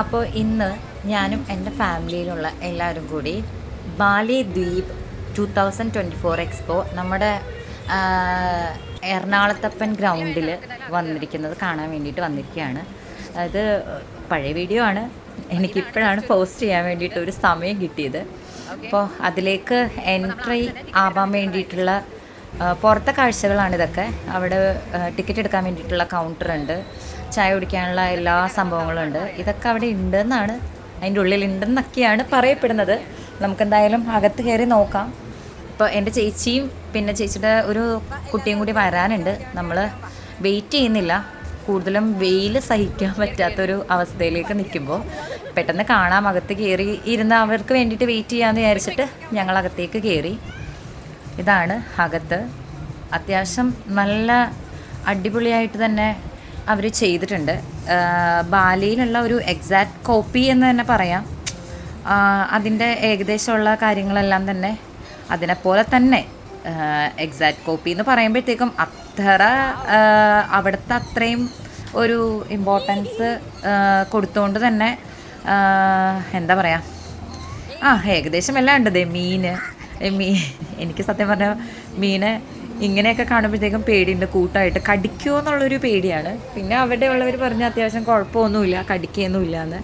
അപ്പോൾ ഇന്ന് ഞാനും എന്റെ ഫാമിലിയിലുള്ള എല്ലാവരും കൂടി ബാലി ദ്വീപ് two thousand twenty four expo നമ്മുടെ എറണാകുളത്തപ്പൻ ഗ്രൗണ്ടിൽ വന്നിരിക്കുന്നത് കാണാൻ വേണ്ടിയിട്ട് വന്നിരിക്കുകയാണ്. അത് പഴയ വീഡിയോ ആണ്. എനിക്കിപ്പോഴാണ് പോസ്റ്റ് ചെയ്യാൻ വേണ്ടിയിട്ട് ഒരു സമയം കിട്ടിയത്. അപ്പോൾ അതിലേക്ക് എൻട്രി ആവാൻ വേണ്ടിയിട്ടുള്ള പുറത്തെ കാഴ്ചകളാണ് ഇതൊക്കെ. അവിടെ ടിക്കറ്റ് എടുക്കാൻ വേണ്ടിയിട്ടുള്ള കൗണ്ടർ ഉണ്ട്. ചായ കുടിക്കാനുള്ള എല്ലാ സംഭവങ്ങളും ഉണ്ട്. ഇതൊക്കെ അവിടെ ഉണ്ടെന്നാണ് അതിന്റെ ഉള്ളിൽ ഉണ്ടെന്നൊക്കെയാണ് പറയപ്പെടുന്നത്. നമുക്കെന്തായാലും അകത്ത് കയറി നോക്കാം. ഇപ്പോൾ എന്റെ ചേച്ചിയും പിന്നെ ചേച്ചിയുടെ ഒരു കുട്ടിയും കൂടി വരാനുണ്ട്. നമ്മൾ വെയിറ്റ് ചെയ്യുന്നില്ല. കൂടുതലും വെയിൽ സഹിക്കാൻ പറ്റാത്തൊരു അവസ്ഥയിലേക്ക് നിൽക്കുമ്പോൾ പെട്ടെന്ന് കാണാം. അകത്ത് കയറി ഇരുന്ന് അവർക്ക് വേണ്ടിയിട്ട് വെയിറ്റ് ചെയ്യാമെന്ന് വിചാരിച്ചിട്ട് ഞങ്ങൾ അകത്തേക്ക് കയറി. ഇതാണ് അകത്ത്. അത്യാവശ്യം നല്ല അടിപൊളിയായിട്ട് തന്നെ അവർ ചെയ്തിട്ടുണ്ട്. ബാലിയിലുള്ള ഒരു എക്സാക്ട് കോപ്പി എന്ന് തന്നെ പറയാം. അതിന്റെ ഏകദേശമുള്ള കാര്യങ്ങളെല്ലാം തന്നെ അതിനെപ്പോലെ തന്നെ എക്സാക്ട് കോപ്പി എന്ന് പറയുമ്പോഴത്തേക്കും അത്ര അവിടുത്തെ അത്രയും ഒരു ഇമ്പോർട്ടൻസ് കൊടുത്തുകൊണ്ട് തന്നെ എന്താ പറയുക ആ ഏകദേശം എല്ലാം ഉണ്ട് ഏ, മീ എനിക്ക് സത്യം പറഞ്ഞാൽ മീനെ ഇങ്ങനെയൊക്കെ കാണുമ്പോഴത്തേക്കും പേടിയുണ്ട് കൂട്ടായിട്ട്. കടിക്കുമോ എന്നുള്ളൊരു പേടിയാണ്. പിന്നെ അവിടെ ഉള്ളവർ പറഞ്ഞ അത്യാവശ്യം കുഴപ്പമൊന്നുമില്ല കടിക്കുകയൊന്നുമില്ല എന്ന്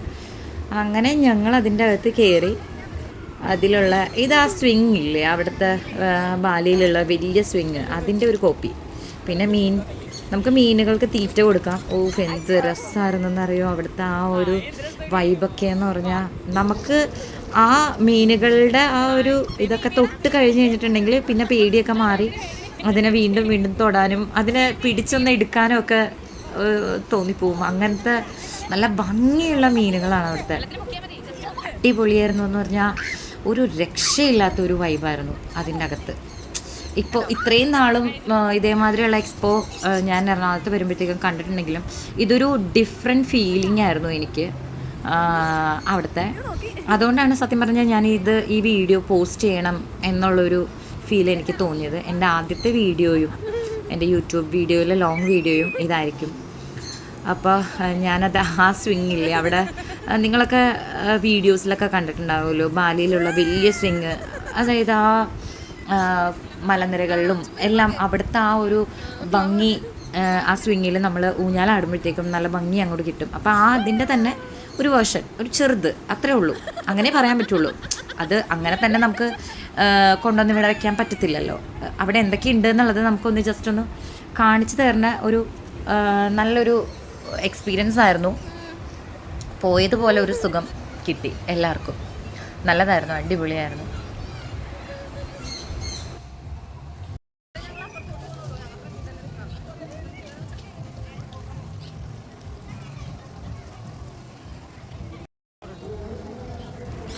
അങ്ങനെ ഞങ്ങൾ അതിന്റെ അകത്ത് കയറി. അതിലുള്ള ഇത് ആ സ്വിങ് ഇല്ലേ അവിടുത്തെ ബാലിയിലുള്ള വലിയ സ്വിങ് അതിന്റെ ഒരു കോപ്പി. പിന്നെ മീൻ നമുക്ക് മീനുകൾക്ക് തീറ്റ കൊടുക്കാം. ഓ എന്ത് രസമായിരുന്നെന്നറിയോ അവിടുത്തെ ആ ഒരു വൈബൊക്കെ എന്ന് പറഞ്ഞാൽ നമുക്ക് ആ മീനുകളുടെ ആ ഒരു ഇതൊക്കെ തൊട്ട് കഴിഞ്ഞ് കഴിഞ്ഞിട്ടുണ്ടെങ്കിൽ പിന്നെ പേടിയൊക്കെ മാറി. അതിനെ വീണ്ടും വീണ്ടും തൊടാനും അതിനെ പിടിച്ചൊന്ന് എടുക്കാനും ഒക്കെ തോന്നിപ്പോവും. അങ്ങനത്തെ നല്ല ഭംഗിയുള്ള മീനുകളാണ് അവിടുത്തെ. അടിപൊളിയായിരുന്നു എന്ന് പറഞ്ഞാൽ ഒരു രക്ഷയില്ലാത്ത ഒരു വൈബായിരുന്നു അതിന്റെ അകത്ത് ഇപ്പോൾ ഇത്രയും നാളും ഇതേമാതിരിയുള്ള എക്സ്പോ ഞാൻ എറണാകുളത്ത് വരുമ്പോഴത്തേക്കും കണ്ടിട്ടുണ്ടെങ്കിലും ഇതൊരു ഡിഫറെന്റ് ഫീലിംഗ് ആയിരുന്നു എനിക്ക് അവിടുത്തെ. അതുകൊണ്ടാണ് സത്യം പറഞ്ഞാൽ ഞാൻ ഇത് ഈ വീഡിയോ പോസ്റ്റ് ചെയ്യണം എന്നുള്ളൊരു ഫീൽ എനിക്ക് തോന്നിയത്. എന്റെ ആദ്യത്തെ വീഡിയോയും എന്റെ യൂട്യൂബ് വീഡിയോയിലെ ലോങ് വീഡിയോയും ഇതായിരിക്കും. അപ്പോൾ ഞാനത് ആ സ്വിങ് ഇല്ലേ അവിടെ നിങ്ങളൊക്കെ വീഡിയോസിലൊക്കെ കണ്ടിട്ടുണ്ടാവുമല്ലോ? ബാലിയിലുള്ള വലിയ സ്വിങ് അതായത് ആ, മലനിരകളിലും എല്ലാം അവിടുത്തെ ആ ഒരു ഭംഗി ആ, സ്വിങ്ങിൽ നമ്മൾ ഊഞ്ഞാലാടുമ്പോഴത്തേക്കും നല്ല ഭംഗി അങ്ങോട്ട് കിട്ടും. അപ്പോൾ ആ അതിന്റെ തന്നെ ഒരു വേർഷൻ ഒരു ചെറുത് അത്രേ ഉള്ളൂ. അങ്ങനെ പറയാൻ പറ്റുള്ളൂ. അത് അങ്ങനെ തന്നെ നമുക്ക് കൊണ്ടുവന്ന് ഇവിടെ വെക്കാൻ പറ്റത്തില്ലല്ലോ. അവിടെ എന്തൊക്കെയുണ്ട് എന്നുള്ളത് നമുക്കൊന്ന് ജസ്റ്റ് ഒന്ന് കാണിച്ചു തരുന്ന ഒരു നല്ലൊരു എക്സ്പീരിയൻസ് ആയിരുന്നു. പോയതുപോലെ ഒരു സുഖം കിട്ടി എല്ലാവർക്കും. നല്ലതായിരുന്നു അടിപൊളിയായിരുന്നു.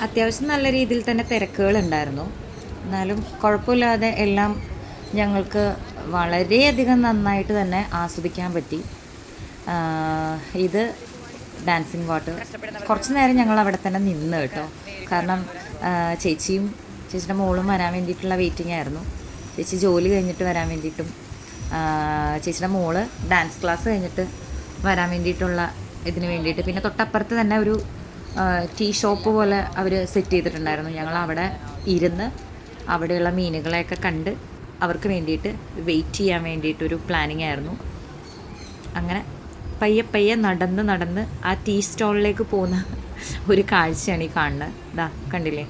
അത്യാവശ്യം നല്ല രീതിയിൽ തന്നെ തിരക്കുകൾ ഉണ്ടായിരുന്നു. എന്നാലും കുഴപ്പമില്ലാതെ എല്ലാം ഞങ്ങൾക്ക് വളരെയധികം നന്നായിട്ട് തന്നെ ആസ്വദിക്കാൻ പറ്റി. ഇത് ഡാൻസിങ് വാട്ടർ കുറച്ച് നേരം ഞങ്ങൾ അവിടെ തന്നെ നിന്ന് കേട്ടോ. കാരണം ചേച്ചിയും ചേച്ചിയുടെ മോളും വരാൻ വേണ്ടിയിട്ടുള്ള വെയിറ്റിംഗ് ആയിരുന്നു. ചേച്ചി ജോലി കഴിഞ്ഞിട്ട് വരാൻ വേണ്ടിയിട്ടും ചേച്ചിയുടെ മോൾ ഡാൻസ് ക്ലാസ് കഴിഞ്ഞിട്ട് വരാൻ വേണ്ടിയിട്ടുള്ള ഇതിന് വേണ്ടിയിട്ട്. പിന്നെ തൊട്ടപ്പുറത്ത് തന്നെ ഒരു ടീ ഷോപ്പ് പോലെ അവർ സെറ്റ് ചെയ്തിട്ടുണ്ടായിരുന്നു. ഞങ്ങൾ അവിടെ ഇരുന്ന് അവിടെയുള്ള മീനുകളെയൊക്കെ കണ്ട് അവർക്ക് വേണ്ടിയിട്ട് വെയിറ്റ് ചെയ്യാൻ വേണ്ടിയിട്ടൊരു പ്ലാനിങ് ആയിരുന്നു. അങ്ങനെ പയ്യെ പയ്യെ നടന്ന് നടന്ന് ആ ടീ സ്റ്റോളിലേക്ക് പോകുന്ന ഒരു കാഴ്ചയാണ് ഈ കാണുന്നത്. ഇതാ കണ്ടില്ലേ?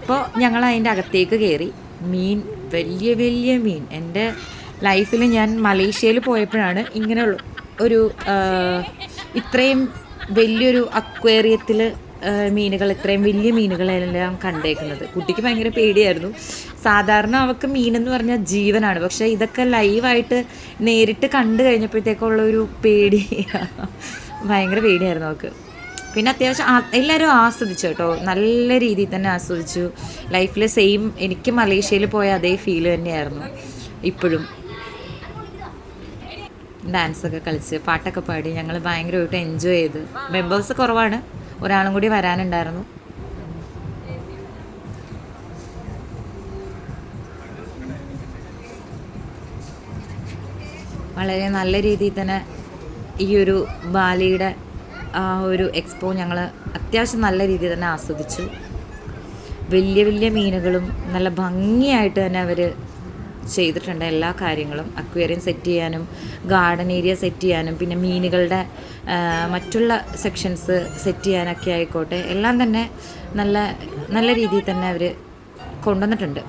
അപ്പോൾ ഞങ്ങൾ അതിന്റെ അകത്തേക്ക് കയറി. മീൻ വലിയ വലിയ മീൻ. എന്റെ ലൈഫിൽ ഞാൻ മലേഷ്യയിൽ പോയപ്പോഴാണ് ഇങ്ങനെയുള്ള ഒരു ഇത്രയും വലിയൊരു അക്വേറിയത്തിൽ മീനുകൾ ഇത്രയും വലിയ മീനുകളെല്ലാം കണ്ടേക്കുന്നത്. കുട്ടിക്ക് ഭയങ്കര പേടിയായിരുന്നു. സാധാരണ അവൾക്ക് മീനെന്ന് പറഞ്ഞാൽ ജീവനാണ്. പക്ഷേ ഇതൊക്കെ ലൈവായിട്ട് നേരിട്ട് കണ്ടു കഴിഞ്ഞപ്പോഴത്തേക്കുള്ള ഒരു പേടി ഭയങ്കര പേടിയായിരുന്നു അവൾക്ക് പിന്നെ അത്യാവശ്യം എല്ലാവരും ആസ്വദിച്ചു കേട്ടോ. നല്ല രീതിയിൽ തന്നെ ആസ്വദിച്ചു. ലൈഫിൽ സെയിം എനിക്ക് മലേഷ്യയിൽ പോയ അതേ ഫീൽ തന്നെയായിരുന്നു ഇപ്പോഴും. ഡാൻസൊക്കെ കളിച്ച് പാട്ടൊക്കെ പാടി ഞങ്ങൾ ഭയങ്കരമായിട്ട് എൻജോയ് ചെയ്ത്. മെമ്പേഴ്സ് കുറവാണ്. ഒരാളും കൂടി വരാനുണ്ടായിരുന്നു. വളരെ നല്ല രീതിയിൽ തന്നെ ഈ ഒരു ബാലിയുടെ ആ ഒരു എക്സ്പോ ഞങ്ങൾ അത്യാവശ്യം നല്ല രീതിയിൽ തന്നെ ആസ്വദിച്ചു. വലിയ വലിയ മീനുകളും നല്ല ഭംഗിയായിട്ട് തന്നെ അവർ ചെയ്തിട്ടുണ്ട് എല്ലാ കാര്യങ്ങളും. അക്വേറിയം സെറ്റ് ചെയ്യാനും ഗാർഡൻ ഏരിയ സെറ്റ് ചെയ്യാനും പിന്നെ മീനുകളുടെ മറ്റുള്ള സെക്ഷൻസ് സെറ്റ് ചെയ്യാനൊക്കെ ആയിക്കോട്ടെ. എല്ലാം തന്നെ നല്ല നല്ല രീതിയിൽ തന്നെ അവർ കൊണ്ടുവന്നിട്ടുണ്ട്.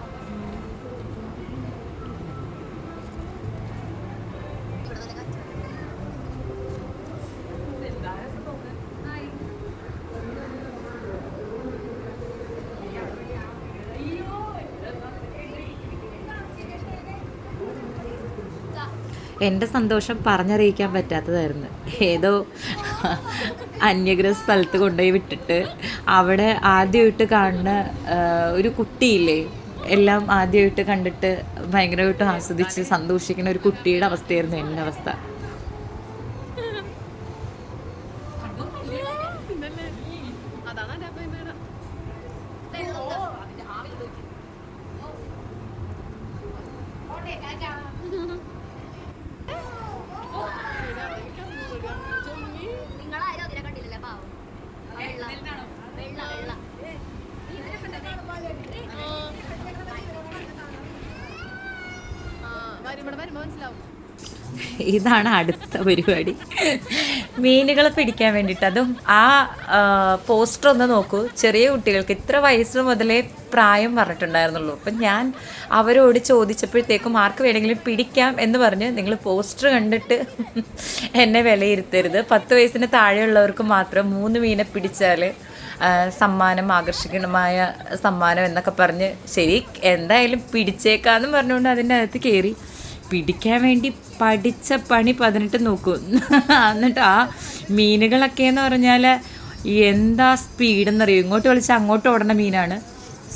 എന്റെ സന്തോഷം പറഞ്ഞറിയിക്കാൻ പറ്റാത്തതായിരുന്നു. ഏതോ അന്യഗ്രഹ സ്ഥലത്ത് കൊണ്ടുപോയി വിട്ടിട്ട് അവിടെ ആദ്യമായിട്ട് കാണുന്ന ഒരു കുട്ടിയില്ലേ? എല്ലാം ആദ്യമായിട്ട് കണ്ടിട്ട് ഭയങ്കരമായിട്ട് ആസ്വദിച്ച് സന്തോഷിക്കുന്ന ഒരു കുട്ടിയുടെ അവസ്ഥയായിരുന്നു എന്റെ അവസ്ഥ. ഇതാണ് അടുത്ത പരിപാടി. മീനുകളെ പിടിക്കാൻ വേണ്ടിയിട്ട്. അതും ആ പോസ്റ്റർ ഒന്ന് നോക്കൂ. ചെറിയ കുട്ടികൾക്ക് ഇത്ര വയസ്സ് മുതലേ പ്രായം പറഞ്ഞിട്ടുണ്ടായിരുന്നുള്ളൂ. അപ്പം ഞാൻ അവരോട് ചോദിച്ചപ്പോഴത്തേക്കും ആർക്ക് വേണമെങ്കിലും പിടിക്കാം എന്ന് പറഞ്ഞ് നിങ്ങൾ പോസ്റ്റർ കണ്ടിട്ട് എന്നെ വിലയിരുത്തരുത്. പത്ത് വയസ്സിന് താഴെയുള്ളവർക്ക് മാത്രം മൂന്ന് മീനെ പിടിച്ചാൽ സമ്മാനം ആകർഷകമായ സമ്മാനം എന്നൊക്കെ പറഞ്ഞ് ശരി എന്തായാലും പിടിച്ചേക്കാന്ന് പറഞ്ഞുകൊണ്ട് അതിന്റെ അകത്ത് കയറി. പിടിക്കാൻ വേണ്ടി പഠിച്ച പണി പതിനെട്ട് നോക്കും. എന്നിട്ട് ആ മീനുകളൊക്കെ എന്ന് പറഞ്ഞാൽ എന്താ സ്പീഡെന്നറിയോ? ഇങ്ങോട്ട് വിളിച്ചാൽ അങ്ങോട്ട് ഓടണ മീനാണ്.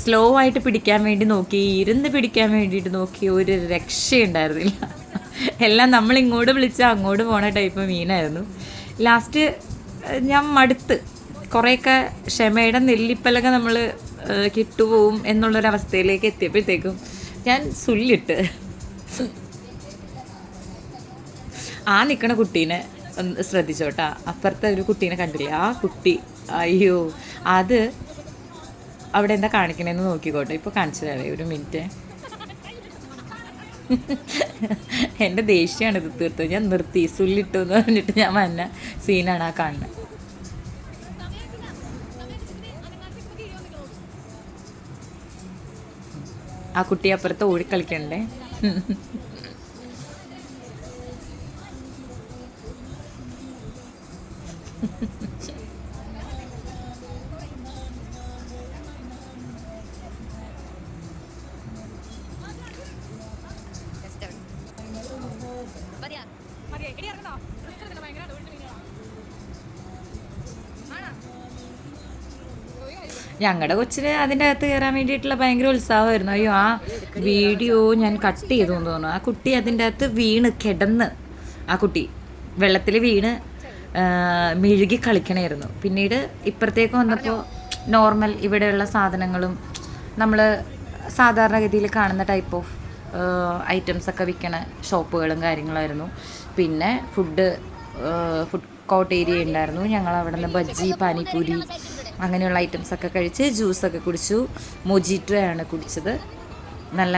സ്ലോ ആയിട്ട് പിടിക്കാൻ വേണ്ടി നോക്കി ഇരുന്ന് പിടിക്കാൻ വേണ്ടിയിട്ട് നോക്കി ഒരു രക്ഷയുണ്ടായിരുന്നില്ല. എല്ലാം നമ്മൾ ഇങ്ങോട്ട് വിളിച്ചാൽ അങ്ങോട്ട് പോണ ടൈപ്പ് മീനായിരുന്നു. ലാസ്റ്റ് ഞാൻ മടുത്ത്. കുറേയൊക്കെ ക്ഷമയുടെ നെല്ലിപ്പലൊക്കെ നമ്മൾ കിട്ടുപോകും എന്നുള്ളൊരവസ്ഥയിലേക്ക് എത്തിയപ്പോഴത്തേക്കും ഞാൻ സുല്ലിട്ട് ആ നിൽക്കണ കുട്ടീനെ ഒന്ന് ശ്രദ്ധിച്ചോട്ടാ. അപ്പുറത്തെ ഒരു കുട്ടീനെ കണ്ടില്ലേ? ആ കുട്ടി. അയ്യോ. അത് അവിടെ എന്താ കാണിക്കണേന്ന് നോക്കിക്കോട്ടെ. ഇപ്പോൾ കാണിച്ചു തരാം ഒരു മിനിറ്റ്. എന്റെ ദേഷ്യമാണ് ഇത് തീർത്തു ഞാൻ നിർത്തി. സുല്ലിട്ടു എന്ന് പറഞ്ഞിട്ട് ഞാൻ വന്ന സീനാണ് ആ കാണുന്നത് ആ കുട്ടി അപ്പുറത്ത് ഓടിക്കളിക്കണ്ടേ ഞങ്ങളുടെ കൊച്ചിന് അതിന്റെ അകത്ത് കയറാൻ വേണ്ടിയിട്ടുള്ള ഭയങ്കര ഉത്സാഹമായിരുന്നു. അയ്യോ ആ വീഡിയോ ഞാൻ കട്ട് ചെയ്തു തോന്നുന്നു. ആ കുട്ടി അതിന്റെ അകത്ത് വീണ് കിടന്ന്. ആ കുട്ടി വെള്ളത്തിൽ വീണ് മെഴുകി കളിക്കണമായിരുന്നു പിന്നീട് ഇപ്പുറത്തേക്ക് വന്നപ്പോൾ നോർമൽ ഇവിടെയുള്ള സാധനങ്ങളും നമ്മൾ സാധാരണഗതിയിൽ കാണുന്ന ടൈപ്പ് ഓഫ് ഐറ്റംസ് ഒക്കെ വിൽക്കണ ഷോപ്പുകളും കാര്യങ്ങളായിരുന്നു. പിന്നെ ഫുഡ് ഫുഡ് കോട്ട് ഏരിയ ഉണ്ടായിരുന്നു. ഞങ്ങൾ അവിടെ നിന്ന് ബജ്ജി പാനിപ്പൂരി അങ്ങനെയുള്ള ഐറ്റംസ് ഒക്കെ കഴിച്ച് ജ്യൂസൊക്കെ കുടിച്ചു. മൊജിറ്റോയാണ് കുടിച്ചത്. നല്ല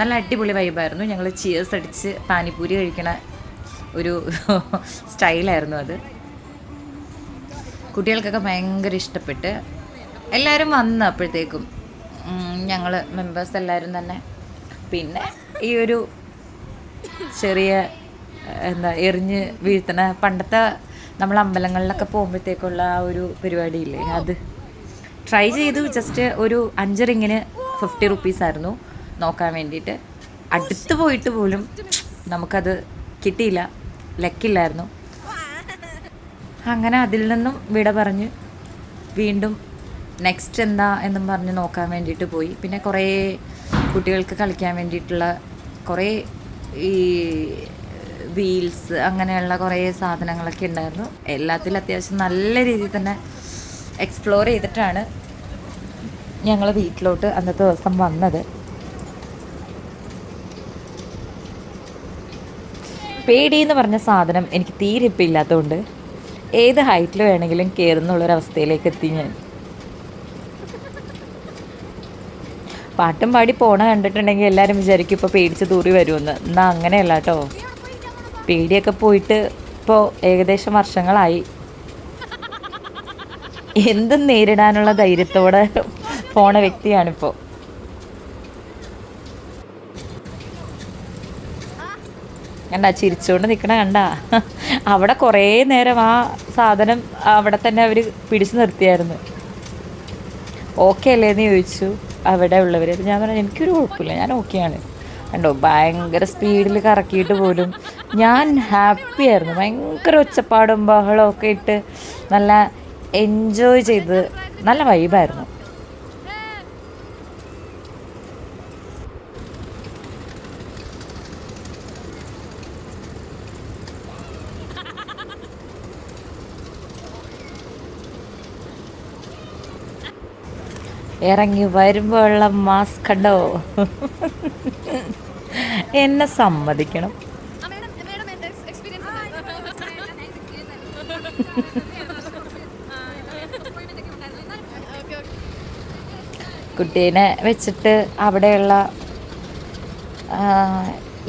നല്ല അടിപൊളി വൈബായിരുന്നു ഞങ്ങൾ ചിയേഴ്സ് അടിച്ച് പാനിപ്പൂരി കഴിക്കണ ഒരു സ്റ്റൈലായിരുന്നു അത്. കുട്ടികൾക്കൊക്കെ ഭയങ്കര ഇഷ്ടപ്പെട്ട് എല്ലാവരും വന്ന് അപ്പോഴത്തേക്കും ഞങ്ങൾ മെമ്പേഴ്സ് എല്ലാവരും തന്നെ. പിന്നെ ഈ ഒരു ചെറിയ എന്താ എറിഞ്ഞ് വീഴ്ത്തണ പണ്ടത്തെ നമ്മൾ അമ്പലങ്ങളിലൊക്കെ പോകുമ്പോഴത്തേക്കുള്ള ആ ഒരു പരിപാടിയില്ലേ അത് ട്രൈ ചെയ്തു. ജസ്റ്റ് ഒരു അഞ്ച് റിങ്ങിന് ഫിഫ്റ്റി റുപ്പീസ് ആയിരുന്നു നോക്കാൻ വേണ്ടിയിട്ട്. അടുത്ത് പോയിട്ട് പോലും നമുക്കത് കിട്ടിയില്ല. ലക്കില്ലായിരുന്നു. അങ്ങനെ അതിൽ നിന്നും വിട പറഞ്ഞ് വീണ്ടും നെക്സ്റ്റ് എന്താ എന്നും പറഞ്ഞ് നോക്കാൻ വേണ്ടിയിട്ട് പോയി. പിന്നെ കുറേ കുട്ടികൾക്ക് കളിക്കാൻ വേണ്ടിയിട്ടുള്ള കുറേ ഈ വീൽസ് അങ്ങനെയുള്ള കുറേ സാധനങ്ങളൊക്കെ ഉണ്ടായിരുന്നു. എല്ലാത്തിലും അത്യാവശ്യം നല്ല രീതിയിൽ തന്നെ എക്സ്പ്ലോർ ചെയ്തിട്ടാണ് ഞങ്ങൾ വീട്ടിലോട്ട് അന്നത്തെ ദിവസം വന്നത്. പേടി എന്ന് പറഞ്ഞ സാധനം എനിക്ക് തീരെ ഇപ്പം ഇല്ലാത്തതുകൊണ്ട് ഏത് ഹൈറ്റിൽ വേണമെങ്കിലും കയറുന്നുള്ളൊരവസ്ഥയിലേക്ക് എത്തി ഞാൻ. പാട്ടും പാടി പോണ കണ്ടിട്ടുണ്ടെങ്കിൽ എല്ലാവരും വിചാരിക്കും ഇപ്പോൾ പേടിച്ച് തൂറി വരുമെന്ന്. എന്നാൽ അങ്ങനെയല്ല കേട്ടോ പേടിയൊക്കെ പോയിട്ട് ഇപ്പോൾ ഏകദേശം വർഷങ്ങളായി. എന്തും നേരിടാനുള്ള ധൈര്യത്തോടെ പോണ വ്യക്തിയാണിപ്പോൾ കണ്ട ചിരിച്ചുകൊണ്ട് നിൽക്കണ കണ്ട. അവിടെ കുറേ നേരം ആ സാധനം അവിടെ തന്നെ അവർ പിടിച്ചു നിർത്തിയായിരുന്നു. ഓക്കെ അല്ലേ? എന്ന് ചോദിച്ചു. അവിടെ ഉള്ളവർ ഞാൻ പറഞ്ഞു എനിക്കൊരു കുഴപ്പമില്ല ഞാൻ ഓക്കെയാണ് കണ്ടോ ഭയങ്കര സ്പീഡിൽ കറക്കിയിട്ട് പോലും ഞാൻ ഹാപ്പി ആയിരുന്നു. ഭയങ്കര ഒച്ചപ്പാടും ബഹളവും ഒക്കെ ഇട്ട് നല്ല എൻജോയ് ചെയ്ത് നല്ല വൈബായിരുന്നു ഇറങ്ങി വരുമ്പോഴുള്ള മാസ്ക് കണ്ടോ? എന്നെ സമ്മതിക്കണം. കുട്ടീനെ വെച്ചിട്ട് അവിടെയുള്ള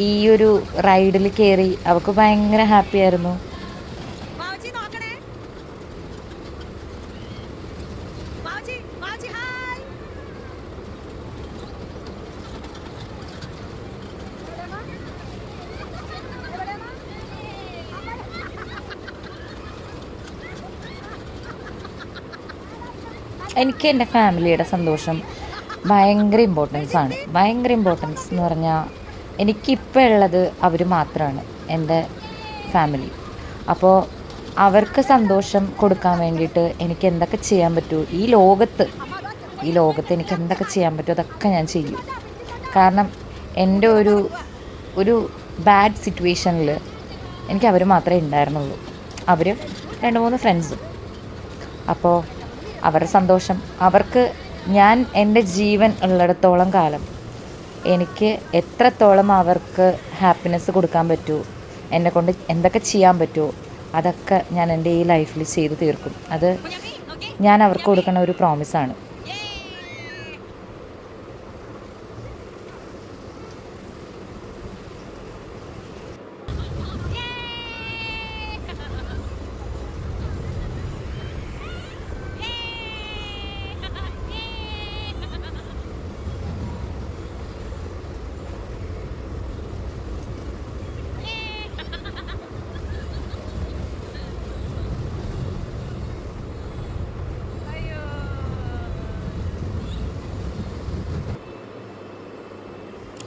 ഈ ഒരു റൈഡിൽ കയറി അവൾക്ക് ഭയങ്കര ഹാപ്പി എനിക്ക് എന്റെ ഫാമിലിയുടെ സന്തോഷം ഭയങ്കര ഇമ്പോർട്ടൻസ് ആണ്. ഭയങ്കര ഇമ്പോർട്ടൻസ് എന്ന് പറഞ്ഞാൽ എനിക്കിപ്പോൾ ഉള്ളത് അവർ മാത്രമാണ് എന്റെ ഫാമിലി അപ്പോൾ അവർക്ക് സന്തോഷം കൊടുക്കാൻ വേണ്ടിയിട്ട് എനിക്ക് എന്തൊക്കെ ചെയ്യാൻ പറ്റുമോ ഈ ലോകത്ത് ഈ ലോകത്ത് എനിക്ക് എന്തൊക്കെ ചെയ്യാൻ പറ്റുമോ അതൊക്കെ ഞാൻ ചെയ്യും. കാരണം എന്റെ ഒരു ഒരു ബാഡ് സിറ്റുവേഷനിൽ എനിക്ക് അവർ മാത്രമേ ഉണ്ടായിരുന്നുള്ളൂ. അവരും രണ്ട് മൂന്ന് ഫ്രണ്ട്സും അപ്പോൾ അവരുടെ സന്തോഷം. അവർക്ക് ഞാൻ എന്റെ ജീവൻ ഉള്ളിടത്തോളം കാലം. എനിക്ക് എത്രത്തോളം അവർക്ക് ഹാപ്പിനെസ് കൊടുക്കാൻ പറ്റുമോ എന്നെ കൊണ്ട് എന്തൊക്കെ ചെയ്യാൻ പറ്റുമോ അതൊക്കെ ഞാൻ എന്റെ ഈ ലൈഫിൽ ചെയ്തു തീർക്കും. അത് ഞാൻ അവർക്ക് കൊടുക്കുന്ന ഒരു പ്രോമിസാണ്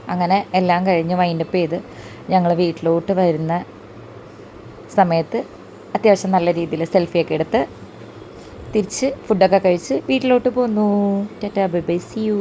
അങ്ങനെ എല്ലാം കഴിഞ്ഞ് വൈൻഡപ്പ് ചെയ്ത് ഞങ്ങൾ വീട്ടിലോട്ട് വരുന്ന സമയത്ത് അത്യാവശ്യം നല്ല രീതിയിൽ സെൽഫിയൊക്കെ എടുത്ത് തിരിച്ച് ഫുഡൊക്കെ കഴിച്ച് വീട്ടിലോട്ട് പോന്നു. Tata bye bye see you